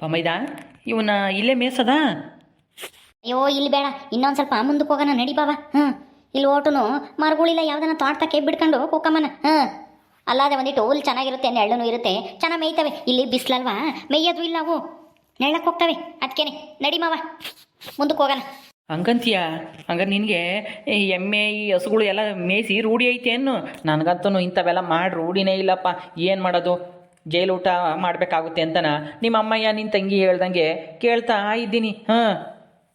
ಪಮೈದ ಇವನ ಇಲ್ಲೇ ಮೇಸದ ಅಯ್ಯೋ ಇಲ್ಲಿ ಬೇಡ. ಇನ್ನೊಂದು ಸ್ವಲ್ಪ ಮುಂದಕ್ಕೆ ಹೋಗೋಣ ನಡಿ ಬಾಬ ಹ್ಞೂ ಇಲ್ಲಿ ಓಟುನು ಮರಗಳಿಲ್ಲ ಯಾವ್ದನ್ನ ತೋಟಕ್ಕೆ ಬಿಡ್ಕೊಂಡು ಕುಕ್ಕಮ್ಮನ. ಹಾಂ ಅಲ್ಲಾದೆ ಒಂದಿಟ್ಟು ಹುಲ್ ಚೆನ್ನಾಗಿರುತ್ತೆ ನೆಳ್ಳನು ಇರುತ್ತೆ. ಚೆನ್ನಾಗಿ ಮೇಯ್ತವೆ. ಇಲ್ಲಿ ಬಿಸಿಲಲ್ವಾ? ಮೇಯೋದು ಇಲ್ಲ ಅವು. ನೆಳ್ಳಕ್ಕೆ ಹೋಗ್ತವೆ. ಅದಕ್ಕೇನೆ ನಡಿ ಮಾವ. ಮುಂದಕ್ಕೆ ಹೋಗೋಣ. ಹಂಗಂತೀಯ? ಹಂಗಾರೆ ನಿನಗೆ ಎಮ್ಮೆ ಈ ಹಸುಗಳು ಎಲ್ಲ ಮೇಯಿಸಿ ರೂಢಿ ಐತೆ ಏನು ನನಗಂತೂ ಇಂಥವೆಲ್ಲ ಮಾಡಿ ರೂಢಿನೇ ಇಲ್ಲಪ್ಪ. ಏನು ಮಾಡೋದು? ಜೈಲು ಊಟ ಮಾಡಬೇಕಾಗುತ್ತೆ ಅಂತನ ನಿಮ್ಮ ಅಮ್ಮಯ್ಯ ನಿನ್ನ ತಂಗಿ ಹೇಳ್ದಂಗೆ ಕೇಳ್ತಾ ಇದ್ದೀನಿ. ಹಾಂ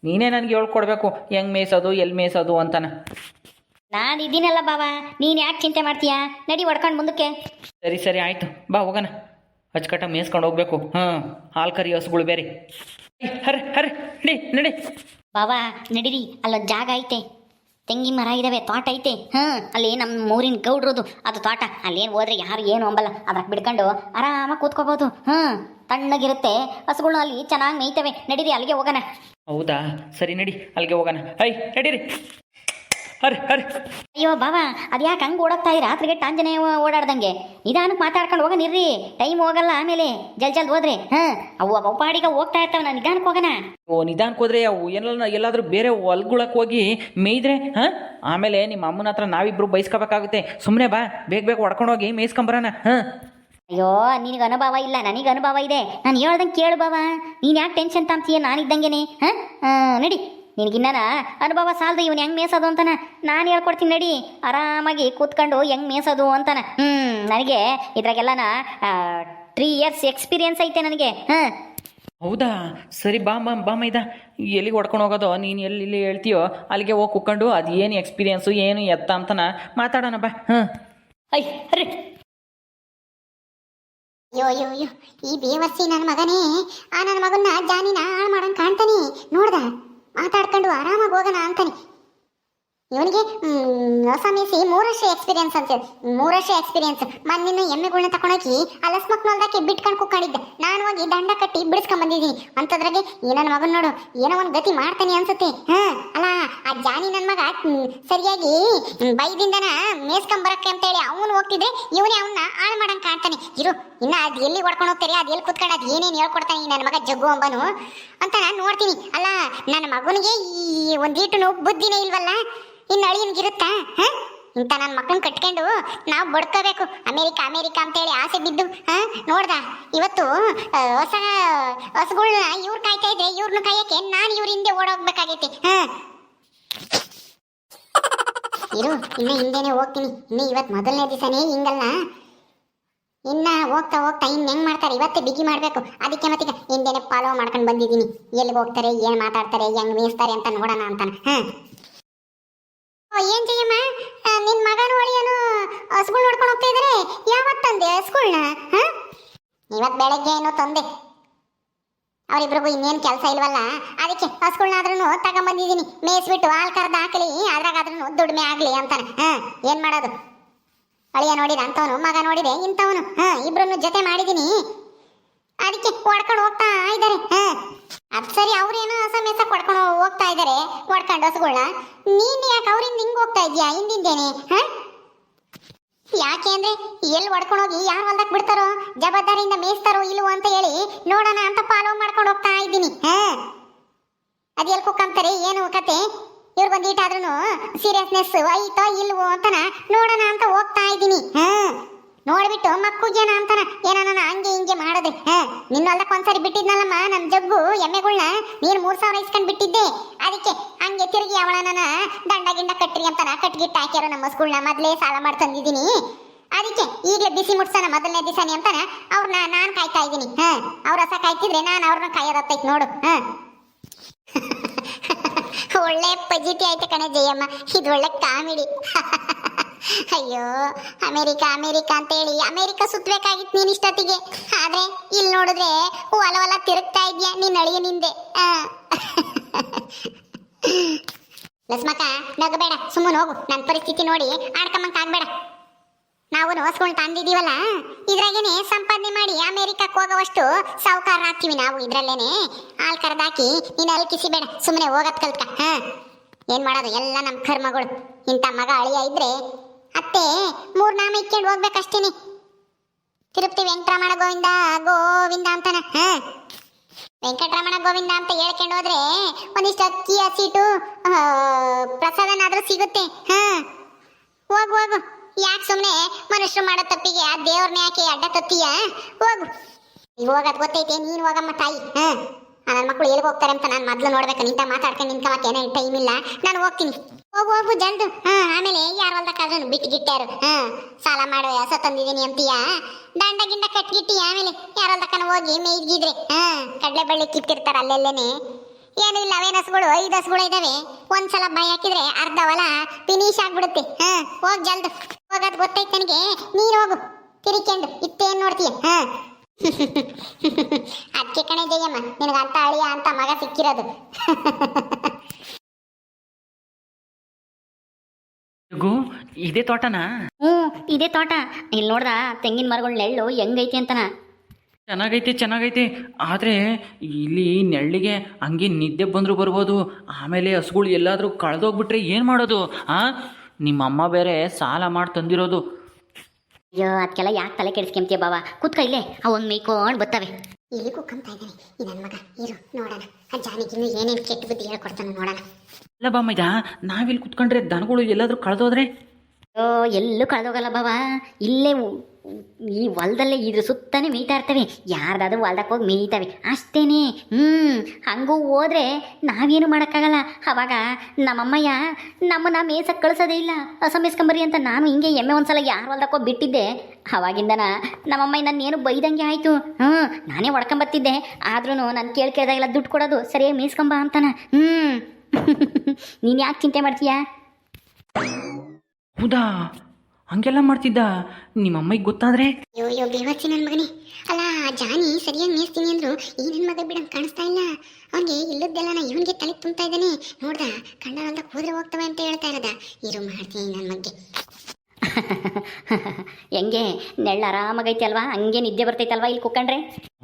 ನೀನೇ ನನಗೆ ಹೇಳ್ಕೊಡ್ಬೇಕು. ಹೆಂಗೆ ಮೇಯ್ಸೋದು ಎಲ್ಲಿ ಮೇಯ್ಸೋದು ಅಂತನ. ನಾನು ಇದ್ದೀನಲ್ಲ ಬಾವ ನೀನು ಯಾಕೆ ಚಿಂತೆ ಮಾಡ್ತೀಯಾ? ನಡಿ ಹೊಡ್ಕೊಂಡು ಮುಂದಕ್ಕೆ. ಸರಿ ಸರಿ ಆಯಿತು. ಬಾ ಹೋಗೋಣ. ಅಚ್ಚುಕಟ್ಟಾಗಿ ಮೇಯ್ಸ್ಕೊಂಡು ಹೋಗ್ಬೇಕು. ಹಾಂ ಹಾಲು ಕರಿ ಹಸುಗಳು ಬೇರೆ. ಹರ್ ಹರ್ ನಡಿ ನಡಿ. ಬಾವ ನಡೀರಿ. ಅಲ್ಲೊಂದು ಜಾಗ ಐತೆ. ತೆಂಗಿನ ಮರ ಇದಾವೆ, ತೋಟ ಐತೆ. ಹಾಂ, ಅಲ್ಲಿ ನಮ್ಮ ಊರಿನ ಗೌಡ್ರದು, ಅದು ತೋಟ. ಅಲ್ಲೇನು ಹೋದ್ರೆ ಯಾರು ಏನು ಅಂಬಲ್ಲ. ಅದ್ರಾಗ ಬಿಡ್ಕೊಂಡು ಆರಾಮಾಗಿ ಕೂತ್ಕೋಬೋದು. ಹಾಂ, ತಣ್ಣಗಿರುತ್ತೆ. ಹಸುಗಳು ಅಲ್ಲಿ ಚೆನ್ನಾಗಿ ಮೇಯ್ತವೆ. ನಡೀರಿ, ಅಲ್ಲಿಗೆ ಹೋಗೋಣ. ಹೌದಾ? ಸರಿ ನಡಿ, ಅಲ್ಲಿಗೆ ಹೋಗೋಣ. ಐ ನಡೀರಿ. ಹರ್ರಿ ಹರಿ. ಅಯ್ಯೋ ಬಾವ ಅದ್ಯಾಕೆ ಹಂಗೆ ಓಡಾಡ್ತಾ ಇರ ರಾತ್ರಿಗೆ ಟಾಂಜನೆ ಓಡಾಡ್ದಂಗೆ. ನಿಧಾನಕ್ಕೆ ಮಾತಾಡ್ಕೊಂಡು ಹೋಗನಿರ್ರಿ ಟೈಮ್ ಹೋಗಲ್ಲ ಆಮೇಲೆ. ಜಲ್ ಜಲ್ದ್ ಹೋದ್ರೆ. ಹಾಂ ಅವು ಅವ ಪಾಡಿಗೆ ಹೋಗ್ತಾ ಇರ್ತಾವ ನಾನು ನಿಧಾನಕ್ಕೆ ಹೋಗೋಣ ಓ ನಿಧಾನಕ್ಕೆ ಹೋದ್ರೆ ಅವು ಎಲ್ಲ ಎಲ್ಲಾದರೂ ಬೇರೆ ಹೊಲ್ಗುಳಕ್ಕೆ ಹೋಗಿ ಮೇಯ್ದ್ರೆ ಹಾಂ? ಆಮೇಲೆ ನಿಮ್ಮ ಅಮ್ಮನ ಹತ್ರ ನಾವಿಬ್ರು ಬೈಸ್ಕೋಬೇಕಾಗುತ್ತೆ. ಸುಮ್ಮನೆ ಬಾ ಬೇಗ ಬೇಗ ಹೊಡ್ಕೊಂಡೋಗಿ ಮೇಯ್ಸ್ಕೊಂಬರೋಣ ಹಾಂ? ಅಯ್ಯೋ ನಿನಗೆ ಅನುಭವ ಇಲ್ಲ ನನಗೆ ಅನುಭವ ಇದೆ. ನಾನು ಹೇಳ್ದಂಗೆ ಕೇಳು ಬಾವ. ನೀನು ಯಾಕೆ ಟೆನ್ಷನ್ ತಾಂತೀಯ ನಾನಿದ್ದಂಗೆನೆ ಹಾಂ ನಡಿ. ನಿನಗಿನ್ನ ಅನುಭವ ಸಾಲದು ಇವನು ಹೆಂಗೆ ಮೇಸೋದು ಅಂತಾನ? ನಾನು ಹೇಳ್ಕೊಡ್ತೀನಿ ನಡಿ. ಆರಾಮಾಗಿ ಕೂತ್ಕೊಂಡು ಹೆಂಗೆ ಮೇಸೋದು ಅಂತಾನೆ. ಹ್ಞೂ ನನಗೆ ಇದ್ರಾಗೆಲ್ಲನ ತ್ರೀ ಇಯರ್ಸ್ ಎಕ್ಸ್ಪೀರಿಯನ್ಸ್ ಐತೆ ನನಗೆ. ಹಾಂ. ಹೌದಾ? ಸರಿ ಬಾ ಬಾ ಬಾ ಮೈದ. ಎಲ್ಲಿಗೆ ಹೊಡ್ಕೊಂಡು ಹೋಗೋದು? ನೀನು ಎಲ್ಲಿ ಇಲ್ಲಿ ಹೇಳ್ತೀಯೋ? ಅಲ್ಲಿಗೆ ಹೋಗಿ ಕುಕ್ಕೊಂಡು ಅದು ಏನು ಎಕ್ಸ್ಪೀರಿಯನ್ಸು ಏನು ಎತ್ತ ಅಂತನ ಮಾತಾಡೋಣ ಬಾ. ಹಾಂ. ಐ ಅರೆ. ಅಯ್ಯೋ ಅಯ್ಯೋ ಅಯ್ಯೋ. ಈ ಬೇವರ್ಸಿ ನನ್ನ ಮಗನೇ ಆ ನನ್ನ ಮಗನ್ನ ಜಾನಿನ ಹಾಳು ಮಾಡಂಗ್ ಕಾಣ್ತಾನೆ. ನೋಡ್ದ? ಮಾತಾಡ್ಕೊಂಡು ಆರಾಮಾಗಿ ಹೋಗೋಣ ಅಂತಾನೆ. ಇವನಿಗೆ ಹೊಸ ಮೇಸಿ ಮೂರು ವರ್ಷ ಎಕ್ಸ್ಪೀರಿಯನ್ಸ್ ಅಂತ ಮೂರು ವರ್ಷ ಎಕ್ಸ್ಪೀರಿಯನ್ಸ್ ಮನ್ನಿನ ಎಮ್ಮೆಗಳನ್ನ ತಕೊಂಡೋಗಿ ಅಲಸ್ಮಕ್ ಮಕ್ನೊಲ್ದಕ್ಕೆ ಬಿಟ್ಕೊಂಡು ಕುಕ್ಕೊಂಡಿದ್ದೆ ನಾನು ಹೋಗಿ ದಂಡ ಕಟ್ಟಿ ಬಿಡಿಸ್ಕೊಂಡ್ ಬಂದಿದ್ದೀನಿ. ಅಂತದ್ರಾಗೆ ಈ ನನ್ನ ಮಗನ್ ನೋಡು, ಏನೋ ಒಂದು ಗತಿ ಮಾಡ್ತಾನೆ ಅನ್ಸುತ್ತೆ. ಹಾ, ಅಲ್ಲ, ಆ ಜಾನಿ ನನ್ನ ಮಗ ಸರಿಯಾಗಿ ಬೈದಿಂದನ ಅಂತ ಹೇಳಿ ಅವನು ಹೋಗ್ತಿದ್ರೆ, ಇವನೇ ಅವನ್ನ ಹಾಳು ಮಾಡಂಗ್ ಕಾಣ್ತಾನೆ. ಇರು, ಇನ್ನ ಅದು ಎಲ್ಲಿ ಹೊಡ್ಕೊಂಡು ಹೋಗ್ತಾರೆ, ಅದ್ ಎಲ್ಲಿ ಕುತ್ಕೊಂಡು ಅದ್ ಏನೇನು ಹೇಳ್ಕೊಡ್ತಾನೆ ನನ್ನ ಮಗ ಜಗ್ಗು ಅಂಬನು? ಅಂತ ನಾನು ನೋಡ್ತೀನಿ. ಅಲ್ಲ ನನ್ನ ಮಗನಿಗೆ ಈ ಒಂದೀಟು ಬುದ್ಧಿನೇ ಇಲ್ವಲ್ಲ? ಇನ್ನು ಅಳಿಯನ್ಗಿರುತ್ತಾ ಹ? ಇಂಥ ನನ್ನ ಮಕ್ಕಳನ್ನ ಕಟ್ಕೊಂಡು ನಾವು ಬಡ್ಕೋಬೇಕು. ಅಮೇರಿಕ ಅಮೇರಿಕ ಅಂತೇಳಿ ಆಸೆ ಬಿದ್ದು, ಹಾ? ನೋಡ್ದ? ಇವತ್ತು ಹೊಸ, ಹಸುಗಳ್ನ ಇವ್ರು ಕಾಯ್ತಾ ಇದ್ರೆ ಇವ್ರನ್ನ ಕಾಯಕ್ಕೆ ನಾನು ಇವ್ರ ಹಿಂದೆ ಓಡೋಗ್ಬೇಕಾಗೈತಿ, ಹಾ? ಇರು, ಇನ್ನ ಹಿಂದೆನೆ ಹೋಗ್ತೀನಿ. ಇನ್ನು ಇವತ್ತು ಮೊದಲನೇ ದಿವಸನೇ ಹಿಂಗಲ್ಲ. ಇನ್ನ ಹೋಗ್ತಾ ಹೋಗ್ತಾ ಇನ್ನು ಹೆಂಗ್ ಮಾಡ್ತಾರೆ? ಇವತ್ತೇ ಬಿಗಿ ಮಾಡಬೇಕು. ಅದಕ್ಕೆ ಮತ್ತೆ ಹಿಂದೆನೆ ಫಾಲೋ ಮಾಡ್ಕೊಂಡು ಬಂದಿದ್ದೀನಿ. ಎಲ್ಲಿಗೆ ಹೋಗ್ತಾರೆ, ಏನು ಮಾತಾಡ್ತಾರೆ, ಹೆಂಗ್ ಮೇಯಿಸ್ತಾರೆ ಅಂತ ನೋಡೋಣ ಅಂತಾನೆ, ಹಾ? ಏನ್ ಜಯಮ್ಮ? ನಿನ್ ಮಗನು ಒಳಿಯನು ಹಸುಗಳು ನೋಡ್ಕೊಂಡು ಹೋಗ್ತಾ ಇದಾರೆ? ಯಾವತ್ ತಂದೆ? ಹಸುಗಳ್ನ ಇವತ್ ಬೆಳಗ್ಗೆ ಏನೋ ತಂದೆ. ಅವರಿಬ್ರಿಗೂ ಇನ್ನೇನು ಕೆಲಸ ಇಲ್ವಲ್ಲ? ಅದಕ್ಕೆ ಹಸುಗಳ್ನಾದ್ರೂ ತಗೊಂಬಂದಿದ್ದೀನಿ. ಮೇಯಿಸ್ಬಿಟ್ಟು ಹಾಲು ಕರ್ದು ಹಾಕಲಿ ಅದ್ರಾಗಾದ್ರೂ ದುಡಿಮೆ ಆಗ್ಲಿ ಅಂತಾನೆ. ಹ, ಏನ್ ಮಾಡೋದು? ಅಳಿಯ ನೋಡಿದ ಅಂತವನು, ಮಗ ನೋಡಿದೆ, ಇಂಥವನು. ಹಾ ಇಬ್ರನ್ನು ಜೊತೆ ಮಾಡಿದ್ದೀನಿ ಅದಕ್ಕೆ ಹೊಡ್ಕೊಂಡು ಹೋಗ್ತಾ ಇದ್ದಾರೆ ಹಾ, ಅದ್ ಸರಿ ಅವ್ರೇನು ಹೊಸ ಕೊಡ್ಕೊಂಡು ಹೋಗ್ತಾ ಇದ್ದಾರೆ ಹೊಡ್ಕೊಂಡು ಹಸುಗಳನ್ನ ನೀನ್ ಯಾಕೆ ಅವ್ರಿಂದ ಹಿಂಗ್ ಹೋಗ್ತಾ ಇದ್ಯಾ ಹಿಂದಿಂದೇನೆ, ಹಾ? ಯಾಕೆ ಅಂದ್ರೆ ಎಲ್ಲಿ ಹೊಡ್ಕೊಂಡೋಗಿ ಯಾರು ಹೊಲ್ದಕ್ ಬಿಡ್ತಾರೋ? ಜವಾಬ್ದಾರಿಯಿಂದ ಮೇಯಿಸ್ತಾರೋ ಇಲ್ವೋ ಅಂತ ಹೇಳಿ ನೋಡೋಣ ಅಂತ ಫಾಲೋ ಮಾಡ್ಕೊಂಡು ಹೋಗ್ತಾ ಇದ್ದೀನಿ, ಹಾ? ಅದ್ ಎಲ್ ಕುಕ್ಕಂತಾರೆ ಏನು ಕತೆ? ಇವ್ರು ಬಂದಿಟ್ಟಾದ್ರೂ ಸೀರಿಯಸ್ನೆಸ್ ಐತೋ ಇಲ್ವೋ ಅಂತನ ನೋಡೋಣ ಅಂತ ಹೋಗ್ತಾ ಇದ್ದೀನಿ, ಹಾ? ನೋಡ್ಬಿಟ್ಟು ಮಕ್ಕುಗೇನ ಅಂತಾನ. ಏನಾನ ಹಂಗೆ ಹಿಂಗೆ ಮಾಡದೆ. ನಿನ್ನ ಹೊಲ್ದಕ್ಕೆ ಒಂದ್ಸರಿ ಬಿಟ್ಟಿದ್ನಲ್ಲಮ್ಮ ನಮ್ಮ ಜಗ್ಗು ಎಮ್ಮೆಗಳ್ನ. ನೀರ್ ಮೂರ್ ಸಾವಿರ ಇಸ್ಕೊಂಡ್ ಬಿಟ್ಟಿದ್ದೆ. ಅದಕ್ಕೆ ಹಂಗೆ ತಿರುಗಿ ಅವಳನ ದಂಡ ಗಿಂಡ ಕಟ್ರಿ ಅಂತಾನ. ಕಟ್ಗಿಟ್ಟು ಹಾಕ್ಯಾರ ನಮ್ಮ ಸ್ಕೂಲ್ನ ಮೊದ್ಲೇ ಸಾಲ ಮಾಡಿ ತಂದಿದ್ದೀನಿ. ಅದಕ್ಕೆ ಈಗಲೇ ಬಿಸಿ ಮುಟ್ಸೋಣ ಮೊದಲನೇ ದಿವಸನೇ ಅಂತಾನ. ಅವ್ರನ್ನ ನಾನ್ ಕಾಯ್ತಾ ಇದ್ದೀನಿ. ಹಾ, ಅವ್ರ ಹಸ ಕಾಯ್ತಿದ್ರೆ ನಾನು ಅವ್ರನ್ನ ಕಾಯೋದತ್ತೈತ್ ನೋಡು. ಹ. ಒಳ್ಳೆ ಪಜಿಟಿ ಆಯ್ತು ಕಣೆ ಜಯಮ್ಮ. ಇದು ಒಳ್ಳೆ ಕಾಮಿಡಿ. ಅಯ್ಯೋ, ಅಮೇರಿಕ ಅಮೇರಿಕ ಅಂತ ಹೇಳಿ ಅಮೇರಿಕ ಸುತ್ತಬೇಕಾಗಿತ್ತು ನೀನ್ ಇಷ್ಟೊತ್ತಿಗೆ. ಆದ್ರೆ ಇಲ್ಲಿ ನೋಡಿದ್ರೆ ಹೊಲ ಹೊಲ ತಿರುಗ್ತಾ ಇದ್ಯಾ ನೀನ್ ಅಳಿಯ ನಿಂದೆ. ಲಸ್ಮಕ ನಗಬೇಡ, ಸುಮ್ಮನೆ ಹೋಗು. ನನ್ನ ಪರಿಸ್ಥಿತಿ ನೋಡಿ ಆಡ್ಕೊಂಬಂಕ್ ಆಗ್ಬೇಡ. ನಾವು ಹೊಸ್ಕೊಂಡು ತಂದಿದ್ದೀವಲ್ಲ, ಇದ್ರಾಗೇನೆ ಸಂಪಾದನೆ ಮಾಡಿ ಅಮೇರಿಕಕ್ಕೆ ಹೋಗೋವಷ್ಟು ಸಾವುಕಾರ ಹಾಕ್ತೀವಿ ನಾವು ಇದ್ರಲ್ಲೇನೆ. ಹಾಲ್ ಕರೆದಾಕಿ ನೀನು ಅಲ್ಕಿಸಿ ಬೇಡ ಸುಮ್ಮನೆ ಹೋಗತ್ ಕಲ್ತ್ಕ. ಹಾ. ಏನ್ ಮಾಡೋದು? ಎಲ್ಲ ನಮ್ಮ ಕರ್ಮಗಳು. ಇಂಥ ಮಗ ಅಳಿಯ ಇದ್ರೆ ಅತ್ತೆ, ಮೂರ್ ನಾಮ ಇಕ್ಕೊಂಡು ಹೋಗ್ಬೇಕಷ್ಟೇನೆ. ತಿರುಪ್ತಿ ವೆಂಕಟರಮಣ ಗೋವಿಂದ ಗೋವಿಂದ ಅಂತಾನ, ಹಾ? ವೆಂಕಟರಮಣ ಗೋವಿಂದ ಅಂತ ಹೇಳ್ಕೊಂಡು ಹೋದ್ರೆ ಒಂದಿಷ್ಟು ಅಕ್ಕಿ ಹಸಿಟ್ಟು ಪ್ರಸಾದನಾದ್ರೂ ಸಿಗುತ್ತೆ, ಹಾ? ಹೋಗು ಹೋಗು. ಯಾಕೆ ಸುಮ್ಮನೆ ಮನುಷ್ಯರು ಮಾಡೋ ತಪ್ಪಿಗೆ ಆ ದೇವ್ರನ್ನ ಯಾಕೆ ಅಡ್ಡ ತತ್ತೀಯ? ಹೋಗು. ಹೋಗೋದು ಗೊತ್ತೈತೆ, ನೀನು ಹೋಗಮ್ಮ ತಾಯಿ, ಹಾ? ನನ್ನ ಮಕ್ಕಳು ಎಲ್ಲಿಗೆ ಹೋಗ್ತಾರೆ ಅಂತ ನಾನು ಮೊದಲು ನೋಡ್ಬೇಕು. ನಿಂತ ಮಾತಾಡ್ಕೊಂಡು ನಿಂತ್ಕೊಳಕ್ಕೆ ಏನೋ ಟೈಮ್ ಇಲ್ಲ. ನಾನು ಹೋಗ್ತೀನಿ. ಹೋಗು ಹೋಗು, ಜಲ್ದು. ಹಾ ಆಮೇಲೆ ಯಾರು ಹೊಲ್ದಕ್ಕಾದ್ರೂ ಬಿಟ್ಟು ಗಿಟ್ಟಾರು ಹಾ ಸಾಲ ಮಾಡೋ ಹೊಸ ತಂದಿದ್ದೀನಿ ಅಂತೀಯ? ದಂಡ ಗಿಂಡ ಕಟ್ಗಿಟ್ಟಿ ಆಮೇಲೆ ಯಾರು ಹೊಲ್ದಕ್ಕನ ಹೋಗಿ ಮೇಯ್ಗಿದ್ರೆ ಹಾ ಕಡಲೆ ಬಳ್ಳಿ ಕಿತ್ತಿರ್ತಾರೆ ಅಲ್ಲೆಲ್ಲೇನೆ. ಏನು ಇಲ್ಲ ಅವೇನು ಹಸುಗಳು ಐದು ಹಸುಗಳು ಇದಾವೆ. ಒಂದ್ಸಲ ಬಾಯಿ ಹಾಕಿದ್ರೆ ಅರ್ಧ ಹೊಲ ಫಿನಿಶ್ ಆಗ್ಬಿಡುತ್ತೆ. ಹಾ ಹೋಗ್ ಜಲ್ದು. ಹೋಗೋದು ಗೊತ್ತೈತೆ ನನಗೆ? ನೀರು ಹೋಗು. ತಿರಿಕೆಂಡು ಇತ್ತೇನು ನೋಡ್ತೀಯ? ಹಾ ಅದಕ್ಕೆ ಕಣೆ ಜಯಮ್ಮ ನಿನಗೆ ಅಂತ ಅಳಿಯ ಅಂತ ಮಗ ಸಿಕ್ಕಿರೋದು. ಇದೇ ತೋಟನಾ? ಹ್ಞೂ ಇದೇ ತೋಟ. ಇಲ್ಲಿ ನೋಡ್ದ ತೆಂಗಿನ ಮರಗಳ ನೆಳ್ಳು ಹೆಂಗೈತಿ ಅಂತನ. ಚೆನ್ನಾಗೈತಿ ಚೆನ್ನಾಗೈತಿ. ಆದರೆ ಇಲ್ಲಿ ನೆಳ್ಳಿಗೆ ಹಂಗೆ ನಿದ್ದೆ ಬಂದರೂ ಬರ್ಬೋದು. ಆಮೇಲೆ ಹಸುಗಳು ಎಲ್ಲಾದರೂ ಕಳೆದೋಗ್ಬಿಟ್ರೆ ಏನು ಮಾಡೋದು ಆ? ನಿಮ್ಮಮ್ಮ ಬೇರೆ ಸಾಲ ಮಾಡಿ ತಂದಿರೋದು. ಅಯ್ಯೋ ಅದಕ್ಕೆಲ್ಲ ಯಾಕೆ ತಲೆ ಕೆಡಿಸ್ಕೊಂತೀಯ ಬಾವ? ಕೂತ್ಕ ಇಲ್ಲೇ ಅವನ್ ಮೇಯ್ಕೊಂಡು ಬರ್ತವೆ ಇಲ್ಲಿ ಕುಕ್ಕಂತ ಇದ್ದಾನೆ. ಈ ನನ್ನ ಮಗ, ಇರು, ನೋಡೋಣ. ಆ ಜಾನಕಿನೂ ಏನೇನು ಕೆಟ್ಟ ಬುದ್ಧಿ ಹೇಳ್ಕೊಡ್ತಾನೆ ನೋಡೋಣ. ಇಲ್ಲ ಬಾಮಯ್ಯ, ನಾವಿಲ್ಲಿ ಕುತ್ಕೊಂಡ್ರೆ ದನಗಳು ಎಲ್ಲಾದರೂ ಕಳೆದೋದ್ರೆ? ಅಯ್ಯೋ, ಎಲ್ಲೂ ಕಳೆದೋಗಲ್ಲ ಬಾವ ಇಲ್ಲೇ ಈ ಹೊಲದಲ್ಲೇ ಇದ್ರ ಸುತ್ತನೇ ಮೇಯ್ತಾ ಇರ್ತವೆ. ಯಾರ್ದಾದ್ರೂ ಹೊಲ್ದಕ್ಕೆ ಹೋಗಿ ಮೇಯ್ತವೆ ಅಷ್ಟೇನೆ. ಹ್ಞೂ ಹಂಗೂ ಹೋದ್ರೆ ನಾವೇನು ಮಾಡೋಕ್ಕಾಗಲ್ಲ. ಅವಾಗ ನಮ್ಮಮ್ಮಯ್ಯ ನಮ್ಮನ್ನ ಮೇಯ್ಸಕ್ಕೆ ಕಳಿಸೋದೇ ಇಲ್ಲ. ಹೊಸ ಮೇಯ್ಸ್ಕೊಂಬರಿ ಅಂತ ನಾನು ಹಿಂಗೆ ಎಮ್ಮೆ ಒಂದ್ಸಲ ಯಾರು ಹೊಲ್ದಕ್ಕೆ ಹೋಗಿ ಬಿಟ್ಟಿದ್ದೆ. ಅವಾಗಿಂದನ ನನ್ನ ಏನು ಬೈದಂಗೆ ಆಯಿತು. ಹ್ಞೂ ನಾನೇ ಹೊಡ್ಕೊಂಬತ್ತಿದ್ದೆ. ಆದ್ರೂ ನಾನು ಕೇಳಿ ಕೇಳ್ದಾಗೆಲ್ಲ ದುಡ್ಡು ಕೊಡೋದು. ಸರಿಯಾಗಿ ಮೇಯ್ಸ್ಕೊಂಬ ಅಂತಾನ. ಹ್ಞೂ ನೀನು ಯಾಕೆ ಚಿಂತೆ ಮಾಡ್ತೀಯಾ? ಹೌದಾ? ಹಂಗೆಲ್ಲ ಮಾಡ್ತಿದ್ದ? ನಿಮ್ಮಮ್ಮಗೆ ಗೊತ್ತಾದ್ರೆ? ಅಯ್ಯೋ ಅಯ್ಯೋ ಬೇವಚ್ಚಿ ನನ್ನ ಮಗನೇ. ಅಲ್ಲ, ಜಾನಿ ಸರಿಯಾಗಿ ಮೇಯಿಸ್ತೀನಿ ಅಂದ್ರು ಈ ನನ್ನ ಮಗ ಬಿಡಂಗ್ ಕಾಣಿಸ್ತಾ ಇಲ್ಲ. ಅವನಿಗೆ ಇಲ್ಲದ್ದೆಲ್ಲ ನಾ ಇವನಿಗೆ ತಲೆ ತುಂಬ್ತಾ ಇದ್ದಾನೆ. ನೋಡ್ದ ಕಂಡ ಹೋದ್ರೆ ಹೋಗ್ತವೆ ಅಂತ ಹೇಳ್ತಾ ಇರೋದ? ಇರು ಮಾಡ್ತೀನಿ ನನ್ನ ಬಗ್ಗೆ ಹೆಂಗೆ? ನೆಳ್ಳ ಆರಾಮಾಗೈತೆ ಅಲ್ವಾ? ಹಂಗೆ ನಿದ್ದೆ ಬರ್ತೈತಲ್ವಾ ಇಲ್ಲಿ ಕುಕ್ಕಂಡ್ರೆ?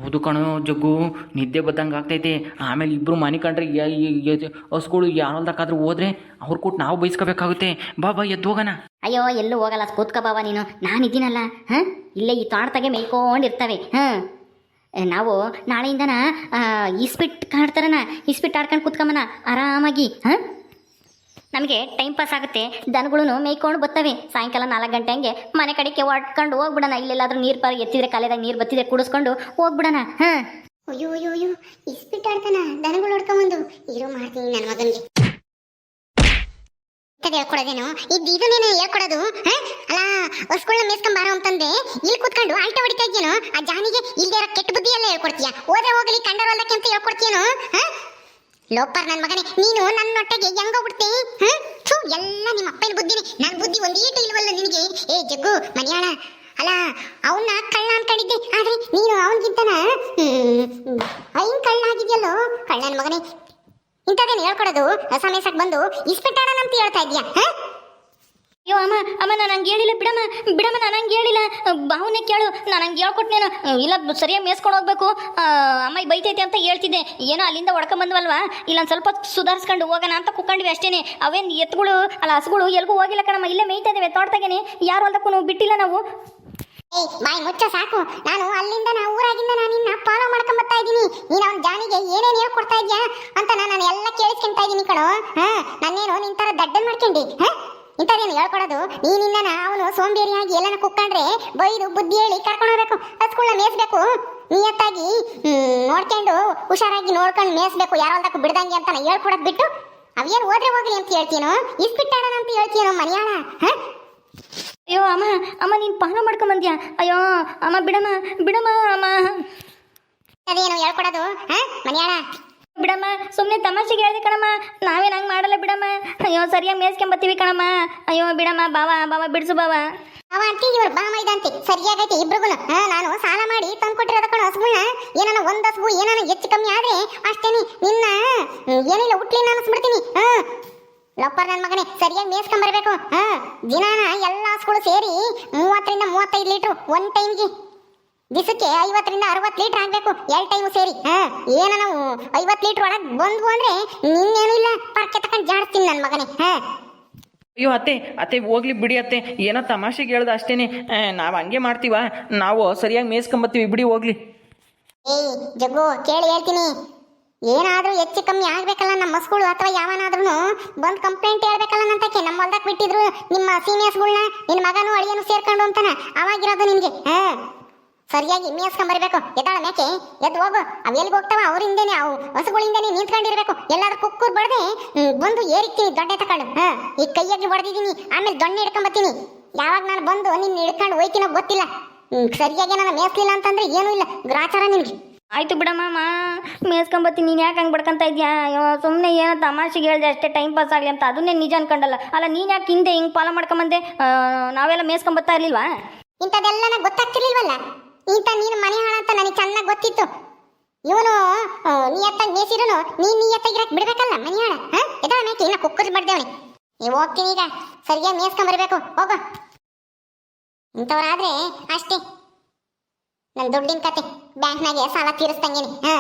ಹೌದು ಕಣೋ ಜಗ್ಗು ನಿದ್ದೆ ಬದ್ದಂಗೆ ಆಗ್ತೈತೆ. ಆಮೇಲೆ ಇಬ್ಬರು ಮನೆ ಕಂಡ್ರೆ ಹಸ್ಗಳು ಯಾರಲ್ದಕ್ಕಾದ್ರೂ ಹೋದ್ರೆ ಅವ್ರು ಕೊಟ್ಟು ನಾವು ಬೈಸ್ಕೋಬೇಕಾಗುತ್ತೆ. ಬಾ ಬಾ ಎದ್ದು ಹೋಗೋಣ. ಅಯ್ಯೋ ಎಲ್ಲೂ ಹೋಗಲ್ಲ ಕೂತ್ಕ ಬಾವ ನೀನು. ನಾನಿದ್ದೀನಲ್ಲ ಹಾಂ? ಇಲ್ಲೇ ಈ ತಾಣತಾಗೆ ಮೇಯ್ಕೊಂಡಿರ್ತವೆ ಹಾಂ? ನಾವು ನಾಳೆಯಿಂದನ ಇಸ್ಪಿಟ್ ಕಾಡ್ತಾರನ ಇಸ್ಪಿಟ್ ಆಡ್ಕೊಂಡು ಕೂತ್ಕೊಂಬನ ಆರಾಮಾಗಿ ಹಾಂ? ನಮಗೆ ಟೈಮ್ ಪಾಸ್ ಆಗುತ್ತೆ. ದನಗಳೂ ಮೇಯ್ಕೊಂಡು ಬರ್ತವೆ ಸಾಯಂಕಾಲ ನಾಲ್ಕು ಗಂಟೆ ಹಂಗೆ ಮನೆ ಕಡೆಗೆ ಹೊಡ್ಕೊಂಡು ಹೋಗ್ಬಿಡೋಣ. ಇಲ್ಲೆಲ್ಲಾದ್ರೂ ನೀರು ಪಾರ ಎತ್ತಿದ್ರೆ ಕಾಲೇದಾಗ ನೀರು ಬತ್ತಿದ್ರೆ ಕುಡಿಸ್ಕೊಂಡು ಹೋಗ್ಬಿಡೋಣ. ಹಾಂ. ಅಯ್ಯೋ ಅಯ್ಯೋ ಅಯ್ಯೋ ಆಡ್ತಾನ? ದನಗಳು ಹೊಡ್ಕೊಂಬಂದು. ಇರು ಮಾಡ್ತೀನಿ ನನ್ನ ಮಗನಿಗೆ. ಹೇಳ್ಕೊಡೋದೇನು? ಇದು ಇದನ್ನೇನು ಹೇಳ್ಕೊಡೋದು? ಅಲ್ಲ ಹೊಸ್ಕೊಳ್ಳ ಮೇಸ್ಕೊಂಬಾರೋ ಅಂತಂದೆ ಇಲ್ಲಿ ಕೂತ್ಕೊಂಡು ಆಲ್ಟ ಹೊಡಿತಾ ಇದ್ಯೇನೋ? ಆ ಜಾನಿಗೆ ಇಲ್ದೇ ಕೆಟ್ಟ ಬುದ್ಧಿ ಎಲ್ಲ ಹೇಳ್ಕೊಡ್ತೀಯ? ಹೋದ್ರೆ ಹೋಗಲಿ ಕಂಡರೊಲ್ಲಕ್ಕೆ ಅಂತ ಹೇಳ್ಕೊಡ್ತೀಯನು? ಲೋಪರ್ ನನ್ನ ಮಗನೇ, ನೀನು ನನ್ನ ನನ್ನೊಟ್ಟಿಗೆ ಹೆಂಗೋಗ್ಬಿಡ್ತಿ? ಹ್ಮ್ ಎಲ್ಲ ನಿಮ್ಮ ಅಪ್ಪನ ಬುದ್ಧಿನೇ. ನನ್ನ ಬುದ್ಧಿ ಒಂದೀಟು ಇಲ್ವಲ್ಲ ನಿನಗೆ? ಏ, ಜಗ್ಗು ಮನಿಯಾಳ ಅಲ್ಲ ಅವನ್ನ ಕಳ್ಳ ಅನ್ಕೊಂಡಿದ್ದೆ. ಆದ್ರೆ ನೀನು ಅವನಿಗಿಂತನ ಐನ್ ಕಳ್ಳ ಆಗಿದ್ಯಲ್ಲೋ? ಕಳ್ಳನ ಮಗನೇ. ಇಂಥದ್ದೇನು ಹೇಳ್ಕೊಡೋದು? ಹೊಸ ಮೇಸಕ್ ಬಂದು ಇಸ್ಪಿಟ್ಟಾಡೋಣ ಅಂತ ಹೇಳ್ತಾ ಇದ್ಯಾ? ಹ? ಅಯ್ಯೋ, ಅಮ್ಮ ಅಮ್ಮ, ನಾನು ಹಂಗೆ ಹೇಳಿಲ್ಲ, ಬಿಡಮ್ಮ ಬಿಡಮ್ಮ, ನಾನು ಹಂಗೆ ಹೇಳಿಲ್ಲ. ಭಾವನೆ ಕೇಳು, ನಾನು ಹಂಗೆ ಹೇಳ್ಕೊಟ್ನೇನು ಇಲ್ಲ, ಸರಿಯಾಗಿ ಮೇಸ್ಕೊಂಡು ಹೋಗ್ಬೇಕು. ಅಮ್ಮ ಬೈತೈತೆ ಅಂತ ಹೇಳ್ತಿದ್ದೆ. ಏನೋ ಅಲ್ಲಿಂದ ಹೊಡ್ಕೊಂಬಂದ್ವಲ್ವಾ ಇಲ್ಲ, ಒಂದು ಸ್ವಲ್ಪ ಸುಧಾರಿಸ್ಕೊಂಡು ಹೋಗೋಣ ಅಂತ ಕುಕ್ಕೊಂಡ್ವಿ ಅಷ್ಟೇನೆ. ಅವೇನು ಎತ್ತುಗಳು ಅಲ್ಲ, ಹಸುಗಳು ಎಲ್ಗೂ ಹೋಗಿಲ್ಲ ಕಣಮ್ಮ. ಇಲ್ಲೇ ಮೇಯ್ತಾ ಇದ್ದೇವೆ, ತೋಟದಾಗೇನೆ. ಯಾರು ಹೊಲ್ದಕ್ಕೂ ಬಿಟ್ಟಿಲ್ಲ ನಾವು. ಏಯ್ ಬಾಯ್, ಮುಚ್ಚ, ಸಾಕು. ನಾನು ಅಲ್ಲಿಂದ, ನಾ ಊರಾಗಿಂದ, ನಾನು ನಿನ್ನ ಫಾಲೋ ಮಾಡ್ಕೊಂಡ್ ಇದ್ದೀನಿ. ನೀನು ಅವ್ನ ಜಾನಿಗೆ ಏನೇನು ಹೇಳ್ಕೊಡ್ತಾ ಇದ್ಯಾ ಅಂತ ನಾನು ಎಲ್ಲ ಕೇಳಿಸ್ಕೊಂತ ಇದ್ದೀನಿ ಕಣೋ. ಹಾ ನಾನೇನು ನಿನ್ ತರ ದಡ್ಡನ್ ಮಾಡ್ಕೊಂಡಿ. ಹಾ? ಇಂಥದ್ದೇನು ಹೇಳ್ಕೊಡೋದು? ನೀನಿನ್ನ ಅವನು ಸೋಂಬೇರಿಯಾಗಿ ಎಲ್ಲನ ಕುಕ್ಕಂಡ್ರೆ ಬೈದು ಬುದ್ಧಿ ಹೇಳಿ ಕರ್ಕೊಂಡು ಹೋಗ್ಬೇಕು. ಹಸ್ಗಳನ್ನ ಮೇಯಿಸ್ಬೇಕು ನಿಯತ್ತಾಗಿ ನೋಡ್ಕೊಂಡು ಹುಷಾರಾಗಿ ನೋಡ್ಕೊಂಡು ಮೇಯಿಸ್ಬೇಕು ಯಾರೊಂದಕ್ಕೂ ಬಿಡ್ದಂಗೆ ಅಂತ ಹೇಳ್ಕೊಡೋದು ಬಿಟ್ಟು. ಅವೇನು ಹೋದ್ರೆ ಹೋಗ್ಲಿ ಅಂತ ಹೇಳ್ತೀನೋ? ಇಸ್ಬಿಟ್ಟಾಡೋಣ ಅಂತ ಹೇಳ್ತೀನೋ ಮನೆಯಾಳ? ಹಾ? ಅಯ್ಯೋ ಅಮ್ಮ ಅಮ್ಮ ನೀನು ಪಾನ ಮಾಡ್ಕೊಂಬಂದ್ಯಾ? ಅಯ್ಯೋ ಅಮ್ಮ ಬಿಡಮ್ಮ ಬಿಡಮ್ಮ ಅಮ್ಮ. ಅದೇನು ಹೇಳ್ಕೊಡೋದು? ಹಾ? ಮನೆಯಾಳ? ಬಿಡಮ್ಮ ಸುಮ್ಮನೆ ತಮಾಷೆಗೆ ಹೇಳಿದೆ ಕಣಮ್ಮ. ನಾವೇನು ಹಂಗೆ ಮಾಡಲ್ಲ ಬಿಡಮ್ಮ. ಅಯ್ಯೋ, ಸರಿಯಾಗಿ ಮೇಸ್ಕೊಂಬತ್ತೀವಿ ಕಣಮ್ಮ. ಅಯ್ಯೋ, ಬಿಡಮ್ಮ, ಬಾವಾ, ಬಾವ, ಬಿಡಿಸು ಬಾವಾ. ಅವ ಅಂತಿ ಇವ್ರು ಬಾ ಮೈದಂತೆ ಸರಿಯಾಗೈತಿ ಇಬ್ರಿಗೂ ನಾನು ಸಾಲ ಮಾಡಿ ತಂದ್ಕೊಟ್ಟಿರೋದ ಕಣ ಹಸುಗಳನ್ನ ಏನಾನ ಒಂದ್ ಹಸುಗು, ಏನಾನ ಹೆಚ್ಚು ಕಮ್ಮಿ ಆದ್ರೆ ಅಷ್ಟೇನಿ. ನಿನ್ನ ಏನಿಲ್ಲ, ಹುಟ್ಲಿ ನಾನು ಹಾ. ಲೊಪ್ಪರ್ ನನ್ನ ಮಗನೇ, ಸರಿಯಾಗಿ ಮೇಸ್ಕೊಂಬರ್ಬೇಕು ದಿನಾನ ಎಲ್ಲ ಹಸುಗಳು ಸೇರಿ ಮೂವತ್ತರಿಂದ ಮೂವತ್ತೈದು ಲೀಟ್ರು ಒಂದ್ ಟೈಮ್ಗೆ ದಿವಸಕ್ಕೆ ಐವತ್ತರಿಂದ ಅರವತ್ತು ಲೀಟರ್ ಆಗ್ಬೇಕು ಎಲ್ ಟೈಮ್ ಸೇರಿ. ಹಾ ಏನ ನಾವು ಐವತ್ತು ಲೀಟ್ರ್ ಒಳಗೆ ಬಂದ್ವು ಅಂದ್ರೆ ನಿನ್ನೇನು ಇಲ್ಲ ಪರ್ಕೆ ತಕೊಂಡ್ ಜಾಡ್ತೀನಿ ನನ್ನ ಮಗನೇ ಹಾ. ಅಯ್ಯೋ ಅತ್ತೆ ಅತ್ತೆ ಹೋಗ್ಲಿ ಬಿಡಿ ಅತ್ತೆ ಏನೋ ತಮಾಷೆಗೆ ಹೇಳ್ದ ಅಷ್ಟೇನೆ. ನಾವು ಹಂಗೆ ಮಾಡ್ತೀವ? ನಾವು ಸರಿಯಾಗಿ ಮೇಯ್ಸ್ಕೊಂಬತ್ತೀವಿ ಬಿಡಿ ಹೋಗ್ಲಿ. ಏಯ್ ಜಗ್ಗು ಕೇಳಿ ಹೇಳ್ತೀನಿ. ಏನಾದ್ರೂ ಹೆಚ್ಚು ಕಮ್ಮಿ ಆಗ್ಬೇಕಲ್ಲ ನಮ್ಮ ಮಸ್ಗಳು ಅಥವಾ ಯಾವನಾದ್ರೂ ಬಂದ್ ಕಂಪ್ಲೇಂಟ್ ಹೇಳ್ಬೇಕಲ್ಲ ನಂತಕ್ಕೆ ನಮ್ಮ ಹೊಲ್ದಾಗ ಬಿಟ್ಟಿದ್ರು ನಿಮ್ಮ ಸೀನಿಯರ್ಸ್ಗಳ್ನ ನಿನ್ನ ಮಗನೂ ಅಳಿಯನು ಸೇರ್ಕೊಂಡು ಅಂತಾನ? ಅವಾಗಿರೋದು ನಿನ್ಗೆ ಹಾ. ಸರಿಯಾಗಿ ಬರಬೇಕು. ಎದ್ದಾಳ ಮೇಕೆ ಎದ್ದು ಹೋಗು. ಅವು ಎಲ್ಲಿಗೆ ಹೋಗ್ತಾವ? ಅವ್ರ ಹಿಂದೆನೆ ಅವು ಹಸುಗಳಿಂದನೇ ನಿಂತ್ಕೊಂಡಿರ್ಬೇಕು. ಎಲ್ಲಾದ್ರೂ ಕುಕ್ಕೂರ್ ಬಡದೆ ಬಂದು ಏರಿಕ್ತೀನಿ ದೊಡ್ಡ ತಕೊಂಡು. ಹಾ ಈ ಕೈಯಾಗಿ ಹೊಡೆದಿದ್ದೀನಿ ಆಮೇಲೆ ದೊಣ್ಣೆ ಹಿಡ್ಕೊಂಬತ್ತೀನಿ. ಯಾವಾಗ ನಾನು ಬಂದು ನಿನ್ನ ಹಿಡ್ಕೊಂಡು ಹೋಯ್ತೀನೋ ಗೊತ್ತಿಲ್ಲ. ಸರಿಯಾಗಿ ನಾನು ಮೇಸ್ಲಿಲ್ಲ ಅಂತಂದ್ರೆ ಏನೂ ಇಲ್ಲ. ಗ್ರಾಚಾರ ನಿನ್ಗೆ. ಆಯ್ತು ಬಿಡಮ್ಮ ಮೇಸ್ಕೊಂಬತ್ತೀನಿ. ನೀನು ಯಾಕೆ ಹಂಗೆ ಬಡ್ಕೊಂತ ಇದೆಯಾ? ಸುಮ್ಮನೆ ಏನೋ ತಮಾಷೆಗೆ ಹೇಳ್ದೆ ಅಷ್ಟೇ ಟೈಮ್ ಪಾಸ್ ಆಗಲಿ ಅಂತ. ಅದನ್ನೇ ನಿಜ ಅನ್ಕೊಂಡಲ್ಲ. ಅಲ್ಲ ನೀನು ಯಾಕೆ ಹಿಂದೆ ಹಿಂಗೆ ಫಾಲೋ ಮಾಡ್ಕೊಂಬಂದೆ? ನಾವೆಲ್ಲ ಮೇಸ್ಕೊಂಬತ್ತಾ ಇರ್ಲಿಲ್ವಾ? ಇಂಥದ್ದೆಲ್ಲ ನನಗೆ ಗೊತ್ತಾಗ್ತಿರ್ಲಿಲ್ವಲ್ಲ? ಇಂಥ ನೀನು ಮನೆ ಹಾಳಂತ ನನಗೆ ಚೆನ್ನಾಗಿ ಗೊತ್ತಿತ್ತು. ಇವನು ನೀ ಎತ್ತಾಗ ಮೇಸಿರುನು ನೀನ್ ಇರಕ್ ಬಿಡ್ಬೇಕಲ್ಲ ಮನೆ ಹಾಳ ಎದಾಳ ಮೇಕೆ, ಇನ್ನ ಕುಕ್ಕರ್ ಬಡ್ದೇವನಿ ನೀವು ಹೋಗ್ತೀನಿ ಈಗ, ಸರಿಯಾಗಿ ಮೇಸ್ಕೊಂಬರ್ಬೇಕು, ಹೋಗು. ಇಂಥವ್ರಾದ್ರೆ ಅಷ್ಟೇ. ನನ್ನ ದುಡ್ಡಿನ ಕತೆ, ಬ್ಯಾಂಕ್ನಾಗೆ ಸಾಲ ತೀರಿಸ್ದಂಗೆನೆ, ಹಾ?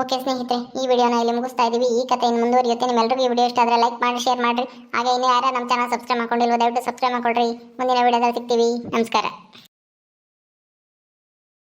ಓಕೆ ಸ್ನೇಹಿತರೆ, ಈ ವಿಡಿಯೋನ ಇಲ್ಲಿ ಮುಗಿಸ್ತಾ ಇದ್ದೀವಿ ಈ ಕಥೆ ಇನ್ನು ಮುಂದುವರಿಯುತ್ತೆ. ನಿಮ್ಮೆಲ್ಲರಿಗೂ ಈ ವಿಡಿಯೋ ಇಷ್ಟ ಆದರೆ ಲೈಕ್ ಮಾಡಿ, ಶೇರ್ ಮಾಡಿರಿ. ಹಾಗೆ ಇನ್ನೂ ಯಾರು ನಮ್ಮ ಚಾನಲ್ ಸಬ್ಸ್ಕ್ರೈಬ್ ಮಾಡ್ಕೊಂಡಿಲ್ವೋ, ದಯವಿಟ್ಟು ಸಬ್ಸ್ಕ್ರೈಬ್ ಮಾಡ್ಕೊಳ್ರಿ. ಮುಂದಿನ ವಿಡಿಯೋದಲ್ಲಿ ಸಿಗ್ತೀವಿ. ನಮಸ್ಕಾರ.